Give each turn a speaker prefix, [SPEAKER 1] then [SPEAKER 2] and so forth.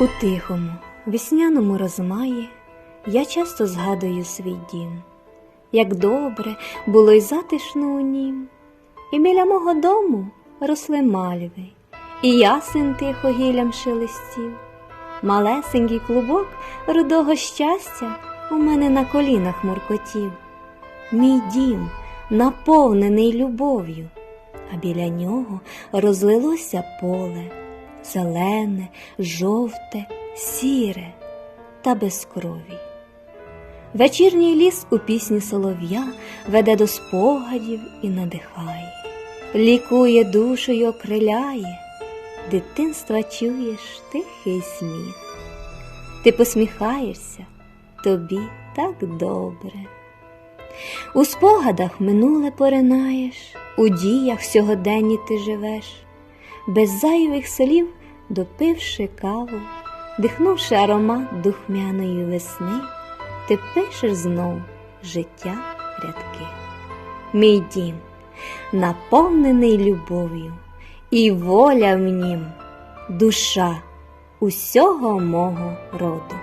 [SPEAKER 1] У тихому, весняному розмаї я часто згадую свій дім, як добре було й затишно у нім, і біля мого дому росли мальви, і ясен тихо гіллям шелестів, малесенький клубок рудого щастя у мене на колінах муркотів. Мій дім наповнений любов'ю, а біля нього розлилося поле зелене, жовте, сіре та без крові. Вечірній ліс у пісні солов'я веде до спогадів і надихає, лікує душу й окриляє, дитинства чуєш тихий сміх. Ти посміхаєшся, тобі так добре. У спогадах минуле поринаєш, у діях сьогоденні ти живеш, без зайвих слів допивши каву, дихнувши аромат духмяної весни, ти пишеш знов життя рядки. Мій дім наповнений любов'ю, і воля в нім, душа усього мого роду.